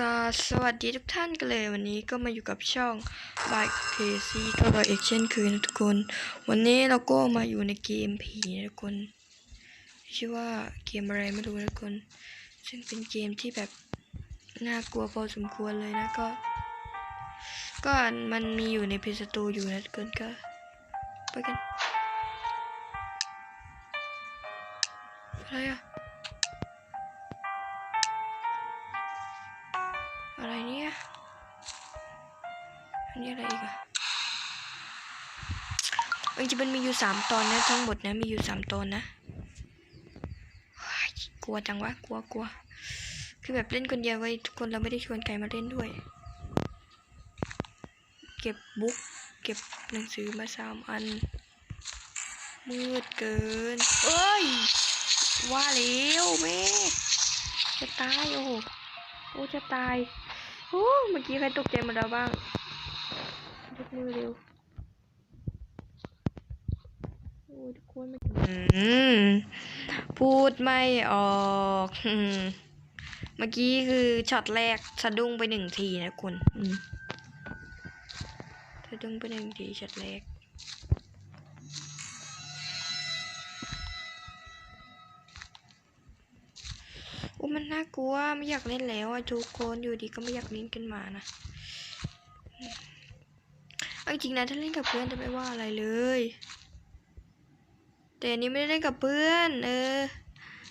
ก็สวัสดีทุกท่านกันเลยวันนี้ก็มาอยู่กับช่อง by k c ก็กับเอกเช่นคยนะทุกคน วันนี้เราก็มาอยู่ในเกมผีนะทุกคนชื่อว่าเกมอะไรไม่รู้นะทุกคน ซึ่งเป็นเกมที่แบบน่ากลัวพอสมควรเลยนะก็ ก็มันมีอยู่ในเพจสตูอยู่นะทุกคนก็ไปกันอะไรอะ อันนี้อะไรอีกอะจริงๆมันมีอยู่สามตอนนะทั้งหมดนะมีอยู่สามตอนนะกลัวจังวะกลัวกลัวคือแบบเล่นคนเดียวไว้ทุกคนเราไม่ได้ชวนใครมาเล่นด้วย เก็บบุ๊กเก็บหนังสือมาสามอัน มืดเกิน เอ้ย ว่าแล้วแม่จะตายโอ้โหโอ้จะตายโอ้เมื่อกี้ใครตกใจมาแล้วบ้าง ยกมือเร็วโอ้ทุกคนไม่อืมพูดไม่ออกเมื่อกี้คือช็อตแรกสะดุ้งไปหนึ่งทีนะคุณสะดุ้งไปหนึ่งทีช็อตแรกโอ้มันน่ากลัวไม่อยากเล่นแล้วอะทุกคนอยู่ดีก็ไม่อยากเล่นกันมานะ เอาจริงนะถ้าเล่นกับเพื่อนจะไม่ว่าอะไรเลย แต่อันนี้ไม่ได้เล่นกับเพื่อน เออ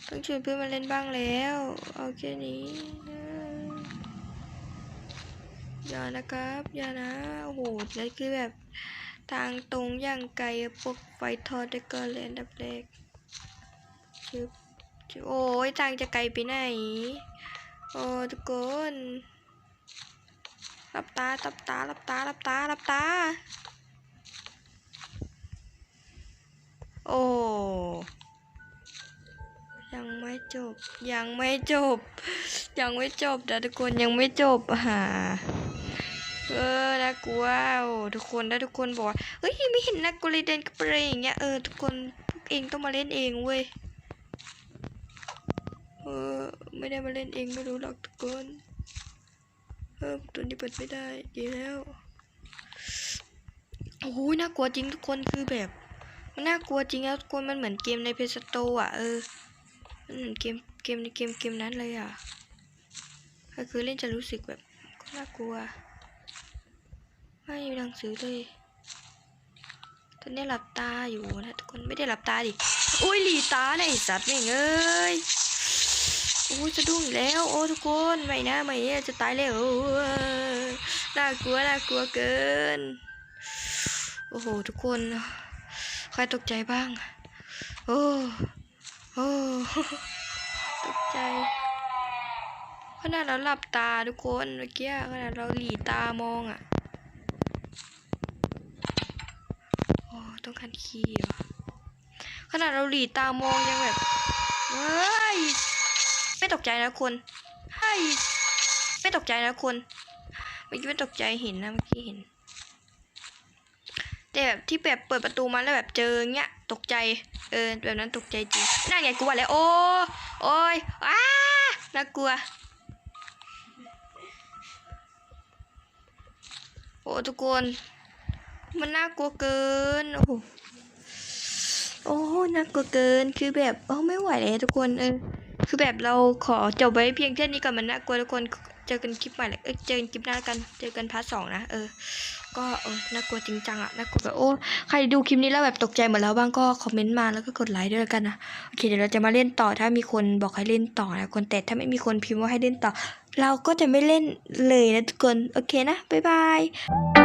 ต้องชวนเพื่อนมาเล่นบ้างแล้วเอาแค่นี้อย่านะครับอย่านะโอ้โหแล้วคือแบบทางตรงอย่างไกลพวกไฟทอดได้ก็เล่นดับแรกชึบโอ้ยทางจะไกลไปไหน โอ้ทุกคน หลับตาหลับตาหลับตาหลับตาหลับตา โอ้ ยังไม่จบ ยังไม่จบ ยังไม่จบนะทุกคนยังไม่จบอ่าเออน่ากลัวทุกคนถ้ทุกคนบอกว่าเฮ้ยไม่เห็นน่ากลัวเลยเดินกับอะไรอย่างเงี้ยเออทุกคนพวกเองต้องมาเล่นเองเว้ยเออไม่ได้มาเล่นเองไม่รู้หรอกทุกคน เออตัวนี้เปิดไม่ได้ ดีแล้ว โอ้ยน่ากลัวจริงทุกคนคือแบบ มันน่ากลัวจริงแล้วทุกคนมันเหมือนเกมในเพจสโตอะ เออมันเหมือนเกมเกมในเกมเกมนั้นเลยอะถ้าคือเล่นจะรู้สึกแบบก็น่ากลัว ไม่มีหนังสือเลยตอนนี้หลับตาอยู่นะทุกคนไม่ได้หลับตาดิ อุ้ยหลีตาเนี่ยไอ้สัตว์แม่งเอ้ย อ้ยสะดุ้งแล้ว โอ้ทุกคนไม่นะไม่จะตายแล้วน่ากลัวน่ากลัวเกิน โอ้โหทุกคน ใครตกใจบ้าง โอ้โอ้ตกใจขนาดเราหลับตาทุกคนเมื่อกี้ขนาดเราหลีตามองอะโอ้ต้องคันขี้เหรอขนาดเราหลีตามองยังแบบเฮ้ย ตกใจนะคุณเฮ้ไม่ตกใจนะคุณเมื่อกี้ไม่ตกใจเห็นนะเมื่อกี้เห็น แต่แบบที่แบบเปิดประตูมาแล้วแบบเจอเงี้ยตกใจ เออแบบนั้นตกใจจริงน่าไงกลัวแล้วโอ้โอ้ยอ้าน่ากลัว โอ้ทุกคน มันน่ากลัวเกินโอ้โอ้น่ากลัวเกินคือแบบโอ้ไม่ไหวเลยทุกคนเออ คือแบบเราขอจบไว้เพียงแค่นี้ก่อนมันน่ากลัวทุกคนเจอกันคลิปใหม่เลยเอ้ยเจอกันคลิปหน้ากันเจอกันพาร์ทสองนะเออ ก็เออน่ากลัวจริงจังอะน่ากลัวแบบโอ้ใครดูคลิปนี้แล้วแบบตกใจหมดแล้วบ้างก็คอมเมนต์มาแล้วก็กดไลค์ด้วยกันนะโอเคเดี๋ยวเราจะมาเล่นต่อถ้ามีคนบอกให้เล่นต่อนะคนแต่ถ้าไม่มีคนพิมพ์ว่าให้เล่นต่อ เราก็จะไม่เล่นเลยนะทุกคนโอเคนะบ๊ายบาย